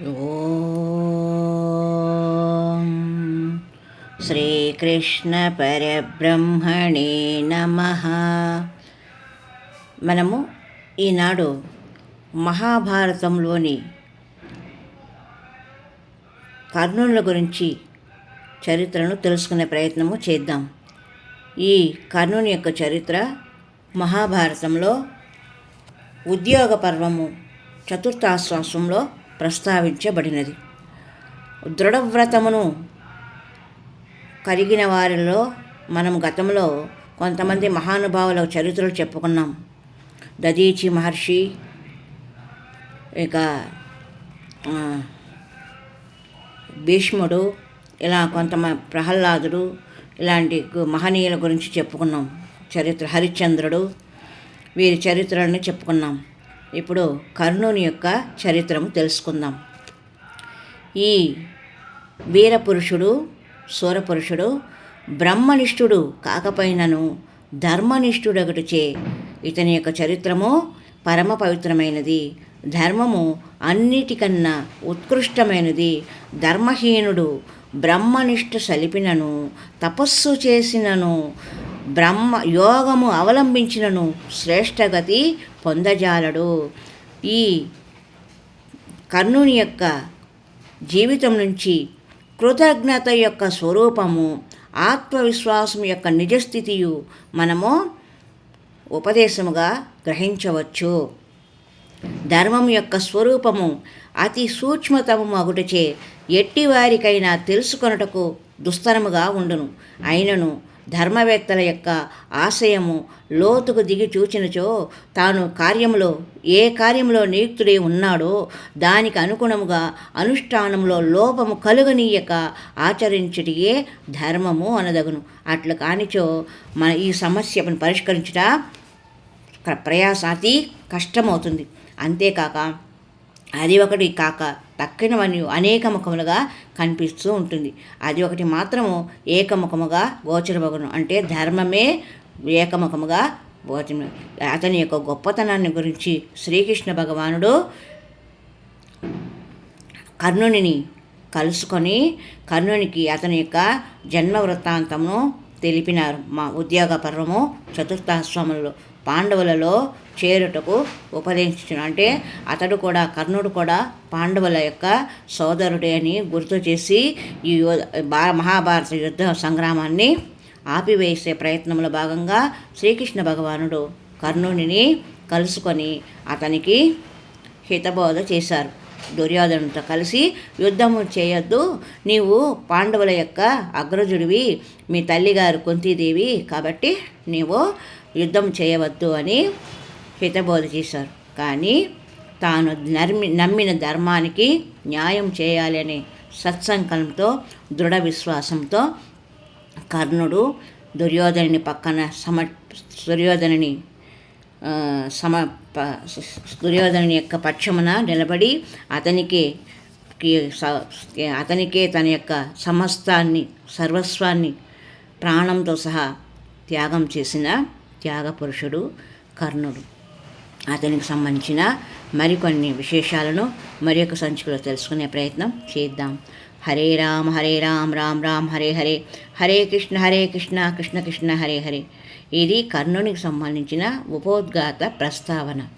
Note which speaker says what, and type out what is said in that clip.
Speaker 1: ఓం శ్రీకృష్ణ పరబ్రహ్మణే నమ. మనము ఈనాడు మహాభారతంలోని కర్ణుల గురించి చరిత్రను తెలుసుకునే ప్రయత్నము చేద్దాం. ఈ కర్ణుని యొక్క చరిత్ర మహాభారతంలో ఉద్యోగ పర్వము చతుర్థాశ్వాసంలో ప్రస్తావించబడినది. దృఢవ్రతమును కలిగిన వారిలో మనం గతంలో కొంతమంది మహానుభావుల చరిత్రలు చెప్పుకున్నాం. దదీచి మహర్షి ఇక భీష్ముడు ఇలా కొంత ప్రహ్లాదుడు ఇలాంటి మహనీయుల గురించి చెప్పుకున్నాం. చరిత్ర హరిశ్చంద్రుడు వీరి చరిత్రలను చెప్పుకున్నాం. ఇప్పుడు కర్ణుని యొక్క చరిత్రము తెలుసుకుందాం. ఈ వీరపురుషుడు సూరపురుషుడు బ్రహ్మనిష్ఠుడు కాకపోయినను ధర్మనిష్ఠుడొకటిచే ఇతని యొక్క చరిత్రము పరమ పవిత్రమైనది. ధర్మము అన్నిటికన్నా ఉత్కృష్టమైనది. ధర్మహీనుడు బ్రహ్మనిష్ఠ సలిపినను తపస్సు చేసినను బ్రహ్మ యోగము అవలంబించినను శ్రేష్టగతి పొందజాలడు. ఈ కర్ణుని యొక్క జీవితం నుంచి కృతజ్ఞత యొక్క స్వరూపము ఆత్మవిశ్వాసం యొక్క నిజస్థితియు మనము ఉపదేశముగా గ్రహించవచ్చు. ధర్మం యొక్క స్వరూపము అతి సూక్ష్మతము అగుటచే ఎట్టివారికైనా తెలుసుకొనుటకు దుస్తరముగా ఉండును. అయినను ధర్మవేత్తల యొక్క ఆశయము లోతుకు దిగి చూచినచో తాను కార్యంలో ఏ కార్యంలో నియుక్తుడై ఉన్నాడో దానికి అనుగుణముగా అనుష్ఠానంలో లోపము కలుగనీయక ఆచరించుటియే ధర్మము అనదగును. అట్లు కానిచో మన ఈ సమస్యను పరిష్కరించుట ప్ర- ప్రయాస అతి కష్టమవుతుంది. అంతేకాక అది ఒకటి కాక తక్కినవన్నీ అనేకముఖములుగా కనిపిస్తూ ఉంటుంది. అది ఒకటి మాత్రము ఏకముఖముగా గోచరమగును. అంటే ధర్మమే ఏకముఖముగా గోచరం అతని యొక్క గొప్పతనాన్ని గురించి శ్రీకృష్ణ భగవానుడు కర్ణునిని కలుసుకొని కర్ణునికి అతని యొక్క జన్మ వృత్తాంతమును తెలిపినారు. మా ఉద్యోగ పర్వము చతుర్థాశ్రమంలో పాండవులలో చేరుటకు ఉపదేశించిన. అంటే అతడు కూడా కర్ణుడు కూడా పాండవుల యొక్క సోదరుడే అని గుర్తు చేసి ఈ భా మహాభారత యుద్ధ సంగ్రామాన్ని ఆపివేసే ప్రయత్నంలో భాగంగా శ్రీకృష్ణ భగవానుడు కర్ణునిని కలుసుకొని అతనికి హితబోధ చేశారు. దుర్యోధనుతో కలిసి యుద్ధము చేయొద్దు. నీవు పాండవుల యొక్క అగ్రజుడివి మీ తల్లిగారు కుంతీదేవి కాబట్టి నీవు యుద్ధం చేయవద్దు అని హితబోధ చేశారు. కానీ తాను నర్మి నమ్మిన ధర్మానికి న్యాయం చేయాలని సత్సంకల్పంతో దృఢ విశ్వాసంతో కర్ణుడు దుర్యోధనుని పక్కన సమ దుర్యోధనుని సమ ప- యొక్క పక్షమున నిలబడి అతనికే అతనికే తన యొక్క సమస్తాన్ని సర్వస్వాన్ని ప్రాణంతో సహా త్యాగం చేసిన త్యాగపురుషుడు కర్ణుడు. అతనికి సంబంధించిన మరికొన్ని విశేషాలను మరి యొక్క సంచికలో తెలుసుకునే ప్రయత్నం చేద్దాం. హరే రామ హరే రామ రామ రామ హరే హరే. హరే కృష్ణ హరే కృష్ణ కృష్ణ కృష్ణ హరే హరే. ఇది కర్ణునికి సంబంధించిన ఉపోద్ఘాత ప్రస్తావన.